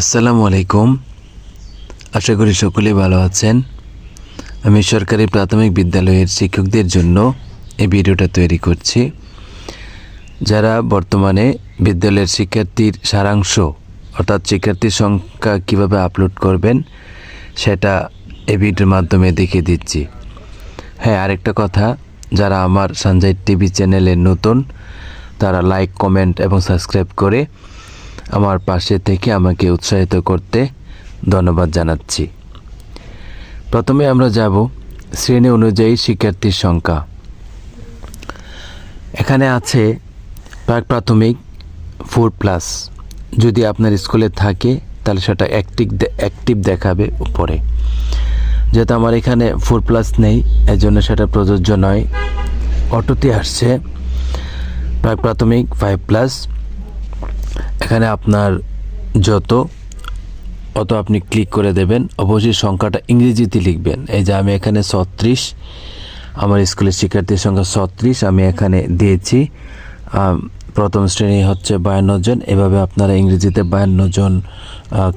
আসসালামু আলাইকুম। আশা করি সকলে ভালো আছেন। আমি সরকারি প্রাথমিক বিদ্যালয়ের শিক্ষকদের জন্য এই ভিডিওটা তৈরি করছি। যারা বর্তমানে বিদ্যালয়ের শিক্ষার্থীর সারাংশ, অর্থাৎ শিক্ষার্থীর সংখ্যা কীভাবে আপলোড করবেন, সেটা এই ভিডিওর মাধ্যমে দেখিয়ে দিচ্ছি। হ্যাঁ আরেকটা কথা, যারা আমার সানজাইট টিভি চ্যানেলে নতুন, তারা লাইক কমেন্ট এবং সাবস্ক্রাইব করে আমার পাশে থেকে আমাকে উৎসাহিত করতে ধন্যবাদ জানাচ্ছি। প্রথমে আমরা যাব শ্রেণি অনুযায়ী শিক্ষার্থীর সংখ্যা। এখানে আছে প্রাক প্রাথমিক ফোর প্লাস যদি আপনার স্কুলে থাকে, তাহলে সেটা অ্যাক্টিভ অ্যাক্টিভ দেখাবে উপরে। যেহেতু আমার এখানে ফোর প্লাস নেই, এজন্য সেটা প্রযোজ্য নয়। অটোতে আসছে প্রাক প্রাথমিক ফাইভ প্লাস এখানে আপনার যত, অত আপনি ক্লিক করে দেবেন, অবশ্যই সংখ্যাটা ইংরেজিতে লিখবেন। এই যে আমি এখানে ছত্রিশ, আমার স্কুলের শিক্ষার্থীর সংখ্যা ছত্রিশ, আমি এখানে দিয়েছি। প্রথম শ্রেণি হচ্ছে বায়ান্ন জন, এভাবে আপনারা ইংরেজিতে বায়ান্ন জন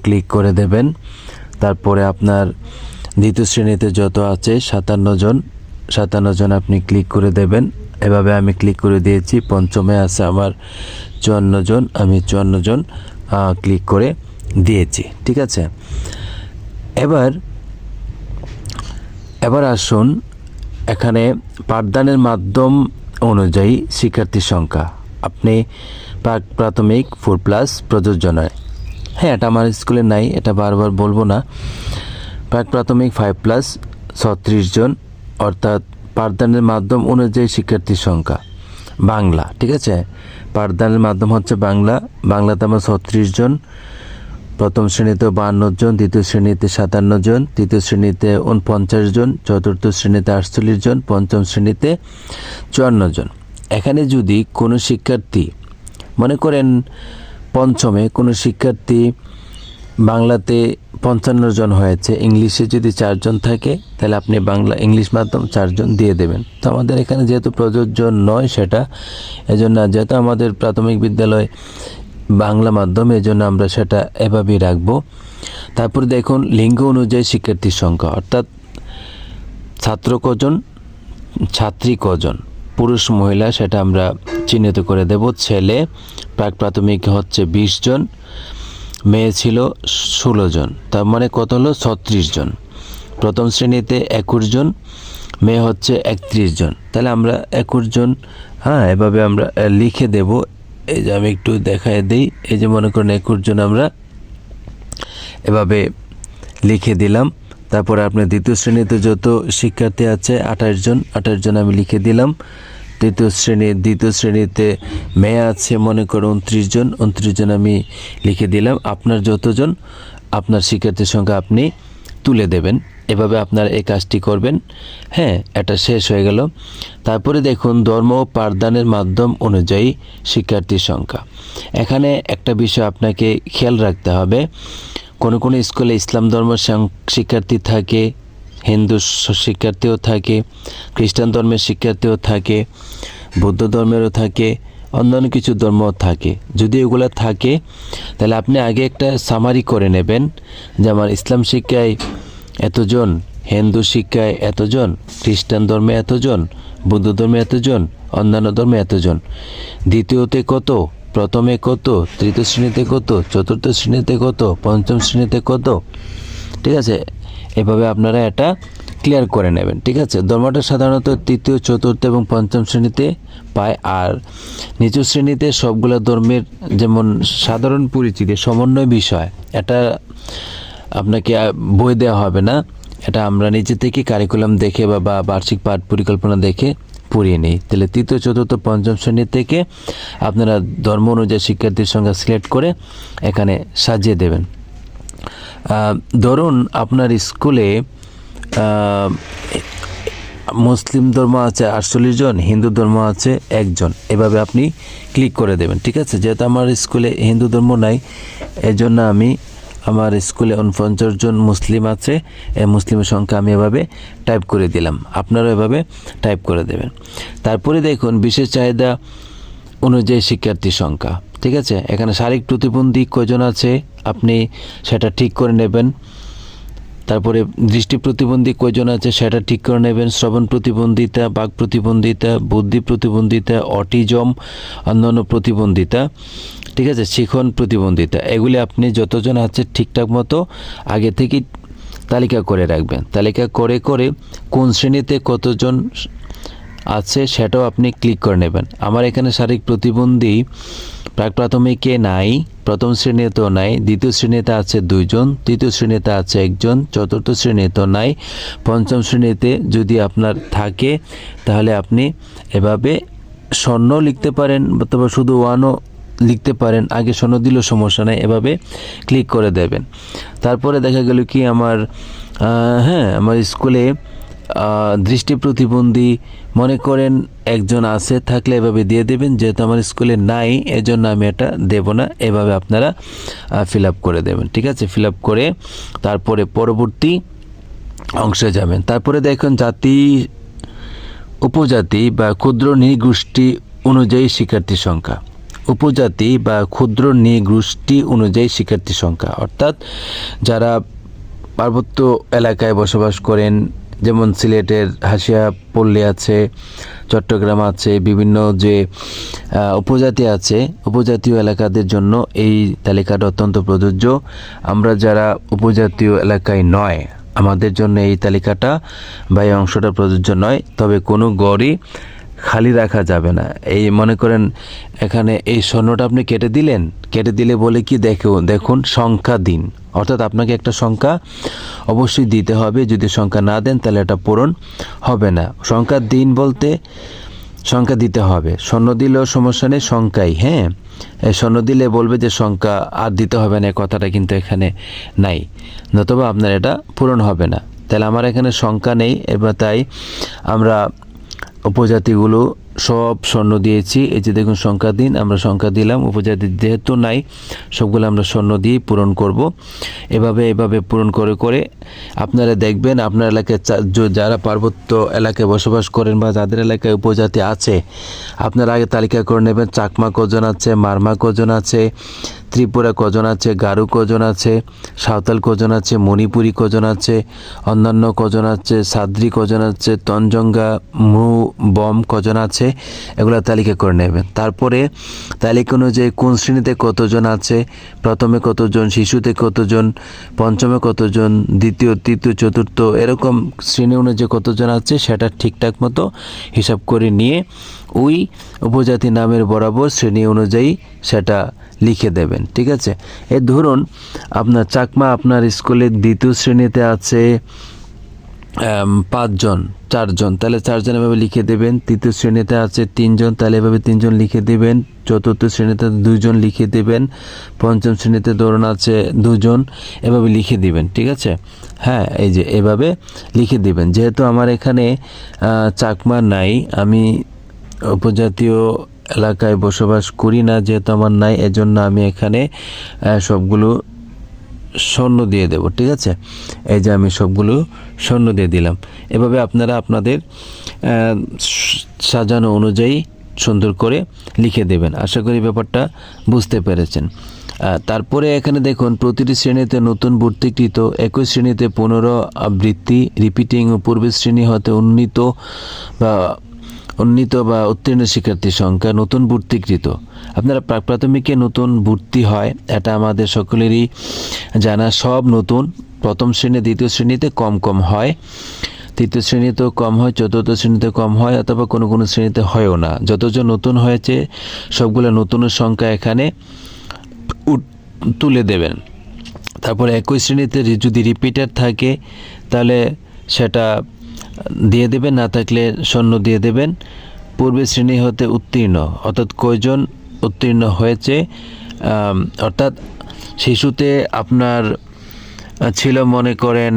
ক্লিক করে দেবেন। তারপরে আপনার দ্বিতীয় শ্রেণীতে যত আছে সাতান্ন জন সাতান্ন জন আপনি ক্লিক করে দেবেন। এভাবে আমি ক্লিক করে দিয়েছি। পঞ্চমে আছে আমার চুয়ান্ন জন আমি চুয়ান্ন জন ক্লিক করে দিয়েছি। ঠিক আছে? এবার এবার আসুন এখানে পাঠদানের মাধ্যম অনুযায়ী শিক্ষার্থীর সংখ্যা। আপনি প্রাথমিক ফোর প্লাস প্রযোজ্য নয়। হ্যাঁ এটা আমার স্কুলে নাই, এটা বারবার বলব না। প্রাক প্রাথমিক ফাইভ প্লাস ছত্রিশ জন, অর্থাৎ পাঠদানের মাধ্যম অনুযায়ী শিক্ষার্থীর সংখ্যা। বাংলা, ঠিক আছে? পাঠদানের মাধ্যম হচ্ছে বাংলা। বাংলাতে আমার ছত্রিশ জন। প্রথম শ্রেণীতে বাহান্ন জন, দ্বিতীয় শ্রেণীতে সাতান্ন জন, তৃতীয় শ্রেণীতে উনপঞ্চাশ জন, চতুর্থ শ্রেণীতে আটচল্লিশ জন, পঞ্চম শ্রেণীতে চুয়ান্ন জন। এখানে যদি কোনো শিক্ষার্থী, মনে করেন পঞ্চমে কোনো শিক্ষার্থী বাংলাতে পঞ্চান্ন জন হয়েছে, ইংলিশে যদি চারজন থাকে, তাহলে আপনি বাংলা, ইংলিশ মাধ্যম চারজন দিয়ে দেবেন। তো আমাদের এখানে যেহেতু প্রযোজ্য নয় সেটা, এজন্য যেহেতু আমাদের প্রাথমিক বিদ্যালয় বাংলা মাধ্যম, এজন্য আমরা সেটা এভাবেই রাখব। তারপর দেখুন, লিঙ্গ অনুযায়ী শিক্ষার্থীর সংখ্যা, অর্থাৎ ছাত্র কজন, ছাত্রী কজন, পুরুষ, মহিলা, সেটা আমরা চিহ্নিত করে দেব। ছেলে, প্রাক প্রাথমিক হচ্ছে বিশ জন মেয়ে ছিল ষোলো জন, তার মানে কত হলো? ছত্রিশ জন। প্রথম শ্রেণীতে একুশ জন, মেয়ে হচ্ছে একত্রিশ জন। তাহলে আমরা একুশ জন হ্যাঁ এভাবে আমরা লিখে দেব। এই যে আমি একটু দেখায় দিই, এই যে মনে করেন একুশ জন আমরা এভাবে লিখে দিলাম। তারপরে আপনার দ্বিতীয় শ্রেণীতে যত শিক্ষার্থী আছে, আঠাশ জন আঠাশ জন আমি লিখে দিলাম। তৃতীয় শ্রেণি, দ্বিতীয় শ্রেণীতে মেয়ে আছে, মনে করো উনত্রিশ জন উনত্রিশ জন আমি লিখে দিলাম। আপনার যতজন, আপনার শিক্ষার্থীর সংখ্যা আপনি তুলে দেবেন। এভাবে আপনার এই কাজটি করবেন। হ্যাঁ এটা শেষ হয়ে গেল। তারপরে দেখুন, ধর্ম ও পাঠদানের মাধ্যম অনুযায়ী শিক্ষার্থীর সংখ্যা। এখানে একটা বিষয় আপনাকে খেয়াল রাখতে হবে। কোনো কোনো স্কুলে ইসলাম ধর্ম শিক্ষার্থী থাকে হিন্দু শিক্ষার্থীও থাকে, খ্রিস্টান ধর্মের শিক্ষার্থীও থাকে, বৌদ্ধ ধর্মেরও থাকে অন্যান্য কিছু ধর্মও থাকে। যদি এগুলো থাকে, তাহলে আপনি আগে একটা সামারি করে নেবেন যে আমার ইসলাম শিক্ষায় এতজন, হিন্দু শিক্ষায় এতজন, খ্রিস্টান ধর্মে এতজন, বৌদ্ধ ধর্মে এতজন, অন্যান্য ধর্মে এতজন। দ্বিতীয়তে কত, প্রথমে কত, তৃতীয় শ্রেণীতে কত, চতুর্থ শ্রেণীতে কত, পঞ্চম শ্রেণীতে কত? ঠিক আছে? এভাবে আপনারা এটা ক্লিয়ার করে নেবেন, ঠিক আছে? ধর্মটা সাধারণত তৃতীয়, চতুর্থ এবং পঞ্চম শ্রেণীতে পায়, আর নিচু শ্রেণীতে সবগুলো ধর্মের যেমন সাধারণ পরিচিতি, সমন্বয় বিষয়, এটা আপনাকে বই দেওয়া হবে না। এটা আমরা নিজে থেকে কারিকুলাম দেখে বা বা বার্ষিক পাঠ পরিকল্পনা দেখে পড়িয়ে নিই। তাহলে তৃতীয়, চতুর্থ, পঞ্চম শ্রেণি থেকে আপনারা ধর্ম অনুযায়ী শিক্ষার্থীর সংখ্যা সিলেক্ট করে এখানে সাজিয়ে দেবেন। ধরুন আপনার স্কুলে মুসলিম ধর্ম আছে আটচল্লিশ জন, হিন্দু ধর্ম আছে একজন। এভাবে আপনি ক্লিক করে দেবেন, ঠিক আছে? যেহেতু আমার স্কুলে হিন্দু ধর্ম নাই, এজন্য আমি আমার স্কুলে উনপঞ্চাশ জন মুসলিম আছে মুসলিমের সংখ্যা আমি এভাবে টাইপ করে দিলাম। আপনারাও এভাবে টাইপ করে দেবেন। তারপরে দেখুন, বিশেষ চাহিদা অনুযায়ী শিক্ষার্থীর সংখ্যা। ঠিক আছে? এখানে শারীরিক প্রতিবন্ধী কয়জন আছে? আপনি সেটা ঠিক করে নেবেন। তারপরে দৃষ্টি প্রতিবন্ধী কয়জন আছে সেটা ঠিক করে নেবেন। শ্রবণ প্রতিবন্ধিতা, বাক প্রতিবন্ধিতা, বুদ্ধি প্রতিবন্ধিতা, অটিজম, অন্যান্য প্রতিবন্ধিতা, ঠিক আছে? শিখন প্রতিবন্ধিতা। এগুলি আপনি যতজন আছে ঠিকঠাক মতো আগে থেকেই তালিকা করে রাখবেন। তালিকা করে করে কোন শ্রেণীতে কতজন আছে সেটাও আপনি ক্লিক করে নেবেন। আমার এখানে শারীরিক প্রতিবন্ধী প্রাক প্রাথমিকে নাই? প্রথম শ্রেণীতেও নাই। দ্বিতীয় শ্রেণীতে আছে দুইজন। তৃতীয় শ্রেণীতে আছে একজন। চতুর্থ শ্রেণীতেও নাই। পঞ্চম শ্রেণীতে যদি আপনার থাকে, তাহলে আপনি এভাবে স্বর্ণ লিখতে পারেন অথবা শুধু ওয়ানও লিখতে পারেন। আগে স্বর্ণ দিলেও সমস্যা নেই। এভাবে ক্লিক করে দেবেন। তারপরে দেখা গেল কি আমার হ্যাঁ আমার স্কুলে দৃষ্টি প্রতিবন্ধী মনে করেন একজন আছে, থাকলে এভাবে দিয়ে দেবেন, যেহেতু আমার স্কুলে নাই, এজন্য আমি এটা দেব না। এভাবে আপনারা ফিল আপ করে দেবেন, ঠিক আছে? ফিল আপ করে তারপরে পরবর্তী অংশে যাবেন। তারপরে দেখুন, জাতি, উপজাতি বা ক্ষুদ্র নৃগোষ্ঠী অনুযায়ী শিক্ষার্থী সংখ্যা। উপজাতি বা ক্ষুদ্র নৃগোষ্ঠী অনুযায়ী শিক্ষার্থী সংখ্যা। অর্থাৎ যারা পার্বত্য এলাকায় বসবাস করেন যেমন সিলেটের হাসিয়া পল্লী আছে, চট্টগ্রাম আছে, বিভিন্ন যে উপজাতি আছে, উপজাতীয় এলাকাদের জন্য এই তালিকাটা অত্যন্ত প্রযোজ্য। আমরা যারা উপজাতীয় এলাকায় নয়, আমাদের জন্য এই তালিকাটা বা এই অংশটা প্রযোজ্য নয়। তবে কোনো গড়ই খালি রাখা যাবে না। এই মনে করেন, এখানে এই স্বর্ণটা আপনি কেটে দিলেন, কেটে দিলে বলে কি দেখো, দেখুন সংখ্যা দিন। অর্থাৎ আপনাকে একটা সংখ্যা অবশ্যই দিতে হবে, যদি সংখ্যা না দেন তাহলে এটা পূরণ হবে না। সংখ্যা দিন বলতে সংখ্যা দিতে হবে। স্বর্ণ দিলেও সমস্যা নেই, সংখ্যাই হ্যাঁ? স্বর্ণ দিলে বলবে যে সংখ্যা আর দিতে হবে না কথাটা কিন্তু এখানে নাই। নতুবা আপনার এটা পূরণ হবে না। তাহলে আমার এখানে সংখ্যা নেই, এবার তাই আমরা উপজাতিগুলো সব স্বর্ণ দিয়েছি। এই যে দেখুন সংখ্যা দিন, আমরা সংখ্যা দিলাম। উপজাতি যেহেতু নাই, সবগুলো আমরা স্বর্ণ দিয়েই পূরণ করব। এভাবে এভাবে পূরণ করে করে আপনারা দেখবেন, আপনার এলাকায় যারা পার্বত্য এলাকায় বসবাস করেন বা যাদের এলাকায় উপজাতি আছে, আপনারা আগে তালিকা করে নেবেন। চাকমা কজন আছে, মারমা কজন আছে ত্রিপুরা কজন আছে, গারু কজন আছে, সাঁওতাল কজন আছে, মণিপুরি কজন আছে, অন্যান্য কজন আছে, সাদ্রি কজন আছে, তঞ্জঙ্গা, মু, বম কজন আছে, এগুলো তালিকা করে নেবেন। তারপরে তালিকা অনুযায়ী কোন শ্রেণীতে কতজন আছে, প্রথমে কতজন, শিশুতে কতজন, পঞ্চমে কতজন, দ্বিতীয়, তৃতীয়, চতুর্থ, এরকম শ্রেণি অনুযায়ী কতজন আছে সেটা ঠিকঠাক মতো হিসাব করে নিয়ে ওই উপজাতি নামের বরাবর শ্রেণি অনুযায়ী সেটা লিখে দেবেন, ঠিক আছে? এ ধরুন, আপনার চাকমা আপনার স্কুলের দ্বিতীয় শ্রেণীতে আছে পাঁচজন, চারজন, তাহলে চারজন এভাবে লিখে দেবেন। তৃতীয় শ্রেণীতে আছে তিনজন, তাহলে এভাবে তিনজন লিখে দেবেন। চতুর্থ শ্রেণীতে দুজন লিখে দেবেন। পঞ্চম শ্রেণীতে ধরুন আছে দুজন, এভাবে লিখে দিবেন, ঠিক আছে? হ্যাঁ এই যে এভাবে লিখে দিবেন। যেহেতু আমার এখানে চাকমা নাই, আমি উপজাতীয় এলাকায় বসবাস করি না, যেহেতু আমার নাই, এজন্য আমি এখানে সবগুলো স্বর্ণ দিয়ে দেব, ঠিক আছে? এই যে আমি সবগুলো স্বর্ণ দিয়ে দিলাম। এভাবে আপনারা আপনাদের সাজানো অনুযায়ী সুন্দর করে লিখে দেবেন। আশা করি ব্যাপারটা বুঝতে পেরেছেন। তারপরে এখানে দেখুন, প্রতিটি শ্রেণীতে নতুন ভর্তিকৃত একই শ্রেণীতে পুনরাবৃত্তি রিপিটিং ও পূর্বের শ্রেণি হতে উন্নীত বা উন্নীত বা উত্তীর্ণ শিক্ষার্থীর সংখ্যা নতুন ভর্তিকৃত। আপনারা প্রাক প্রাথমিকে নতুন ভর্তি হয়, এটা আমাদের সকলেরই জানা সব নতুন। প্রথম শ্রেণি, দ্বিতীয় শ্রেণীতে কম কম হয়। তৃতীয় শ্রেণীতেও কম হয়, চতুর্থ শ্রেণীতে কম হয়, অথবা কোনো কোনো শ্রেণীতে হয়ও না। যতজন নতুন হয়েছে, সবগুলো নতুনের সংখ্যা এখানে তুলে দেবেন। তারপরে একই শ্রেণীতে যদি রিপিটার থাকে, তাহলে সেটা দিয়ে দেবেন, না থাকলে শূন্য দিয়ে দেবেন। পূর্বের শ্রেণি হতে উত্তীর্ণ, অর্থাৎ কয়জন উত্তীর্ণ হয়েছে? অর্থাৎ শিশুতে আপনার ছিল মনে করেন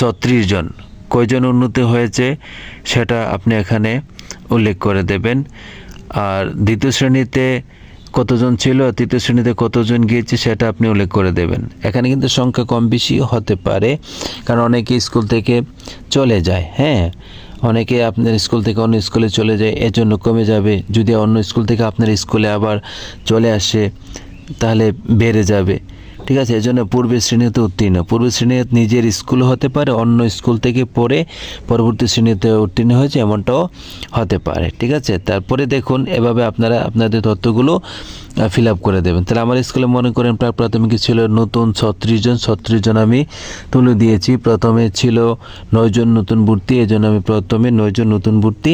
ছত্রিশ জন। কয়জন উন্নতি হয়েছে সেটা আপনি এখানে উল্লেখ করে দেবেন। আর দ্বিতীয় শ্রেণীতে কতজন ছিল, তৃতীয় শ্রেণীতে কতজন গিয়েছে সেটা আপনি উল্লেখ করে দেবেন। এখানে কিন্তু সংখ্যা কম বেশি হতে পারে, কারণ অনেকে স্কুল থেকে চলে যায় হ্যাঁ? অনেকে আপনার স্কুল থেকে অন্য স্কুলে চলে যায় এর জন্য কমে যাবে। যদি অন্য স্কুল থেকে আপনার স্কুলে আবার চলে আসে, তাহলে বেড়ে যাবে। ঠিক আছে, এজন্য পূর্বের শ্রেণীতে উত্তীর্ণ। পূর্বের শ্রেণীতে নিজের স্কুল হতে পারে, অন্য স্কুল থেকে পড়ে পরবর্তী শ্রেণীতে উত্তীর্ণ হয়েছে, এমনটাও হতে পারে, ঠিক আছে? তারপরে দেখুন, এভাবে আপনারা, আপনাদের তথ্যগুলো ফিল আপ করে দেবেন। তাহলে আমার স্কুলে মনে করেন প্রাক প্রাথমিকে ছিল নতুন ছত্রিশ জন ছত্রিশ জন আমি তুলে দিয়েছি। প্রথমে ছিল নয়জন নতুন ভর্তি, এই জন্য আমি প্রথমে নয়জন নতুন ভর্তি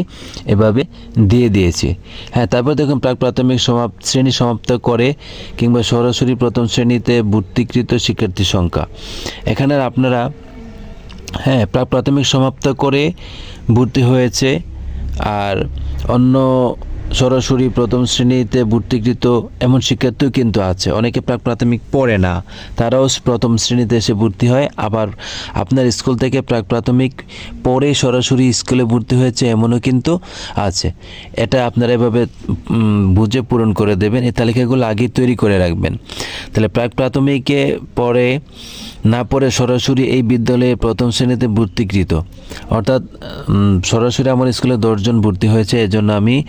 এভাবে দিয়ে দিয়েছি। হ্যাঁ তারপর দেখুন প্রাক প্রাথমিক সমাপ, শ্রেণি সমাপ্ত করে কিংবা সরাসরি প্রথম শ্রেণীতে ভর্তিকৃত শিক্ষার্থীর সংখ্যা। এখানে আপনারা হ্যাঁ প্রাক প্রাথমিক সমাপ্ত করে ভর্তি হয়েছে। আর অন্য সরাসরি প্রথম শ্রেণীতে ভর্তিকৃত এমন শিক্ষার্থীও কিন্তু আছে। অনেকে প্রাক প্রাথমিক পড়ে না। তারাও প্রথম শ্রেণীতে এসে ভর্তি হয়। আবার আপনার স্কুল থেকে প্রাক প্রাথমিক পড়ে সরাসরি স্কুলে ভর্তি হয়েছে এমনও কিন্তু আছে। এটা আপনারা এভাবে বুঝে পূরণ করে দেবেন। এই তালিকাগুলো আগেই তৈরি করে রাখবেন। তাহলে প্রাক প্রাথমিকে পড়ে না পড়ে সরাসরি এই বিদ্যালয়ে প্রথম শ্রেণীতে ভর্তিকৃত। অর্থাৎ সরাসরি আমার স্কুলে দশজন ভর্তি হয়েছে, এজন্য আমি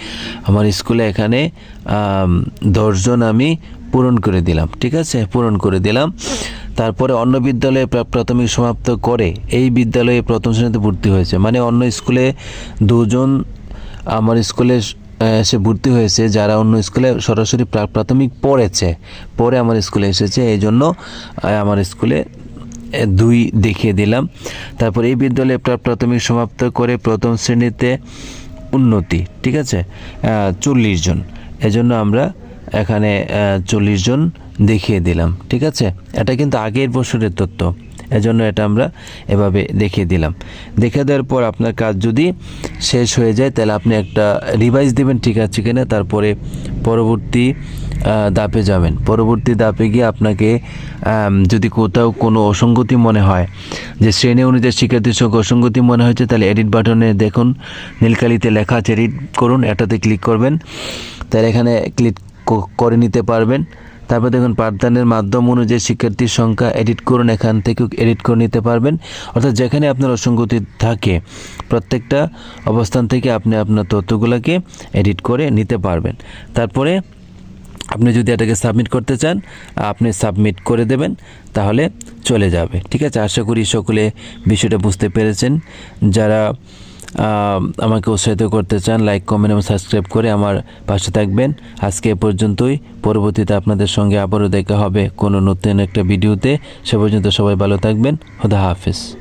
আমার স্কুলে এখানে দশজন আমি পূরণ করে দিলাম, ঠিক আছে? পূরণ করে দিলাম। তারপরে অন্য বিদ্যালয়ে প্রা- প্রাথমিক সমাপ্ত করে এই বিদ্যালয়ে প্রথম শ্রেণীতে ভর্তি হয়েছে। মানে অন্য স্কুলে দুজন আমার স্কুলে এসে ভর্তি হয়েছে, যারা অন্য স্কুলে সরাসরি প্রা- প্রাথমিক পড়েছে পরে আমার স্কুলে এসেছে এই জন্য আমার স্কুলে দুই দেখিয়ে দিলাম। তারপর এই বিদ্যালয়ে প্রা- প্রাথমিক সমাপ্ত করে প্রথম শ্রেণীতে উন্নতি, ঠিক আছে? চল্লিশ জন। এজন্য আমরা এখানে চল্লিশ জন দেখিয়ে দিলাম, ঠিক আছে? এটা কিন্তু আগের বছরের তথ্য। এজন্য এটা আমরা এভাবে দেখিয়ে দিলাম। দেখে দেওয়ার পর আপনার কাজ যদি শেষ হয়ে যায়, তাহলে আপনি একটা রিভাইজ দেবেন, ঠিক আছে কিনা? তারপরে পরবর্তী দাপে যাবেন। পরবর্তী দাপে গিয়ে আপনাকে যদি কোথাও কোনো অসঙ্গতি মনে হয়, যে শ্রেণি অনুযায়ী শিক্ষার্থীর সঙ্গে অসঙ্গতি মনে হয়েছে, তাহলে এডিট বাটনে দেখুন, নীলকালিতে লেখা আছে, এডিট করুন এটাতে ক্লিক করবেন। তাহলে এখানে ক্লিক করে নিতে পারবেন। তারপর দেখুন, পাঠদানের মাধ্যম অনুযায়ী শিক্ষার্থীর সংখ্যা এডিট করুন, এখান থেকেও এডিট করে নিতে পারবেন। অর্থাৎ যেখানে আপনার অসঙ্গতি থাকে, প্রত্যেকটা অবস্থান থেকে আপনি আপনার তথ্যগুলোকে এডিট করে নিতে পারবেন। তারপরে আপনি যদি এটাকে সাবমিট করতে চান, আপনি সাবমিট করে দেবেন, তাহলে চলে যাবে। ঠিক আছে? আশা করি সকলে বিষয়টা বুঝতে পেরেছেন। যারা আমাকে উৎসাহিত করতে চান লাইক কমেন্ট এবং সাবস্ক্রাইব করে আমার পাশে থাকবেন। আজকে এ পর্যন্তই। পরবর্তীতে আপনাদের সঙ্গে আবারও দেখা হবে কোনো নতুন একটা ভিডিওতে। সে পর্যন্ত সবাই ভালো থাকবেন। খুদা হাফেজ।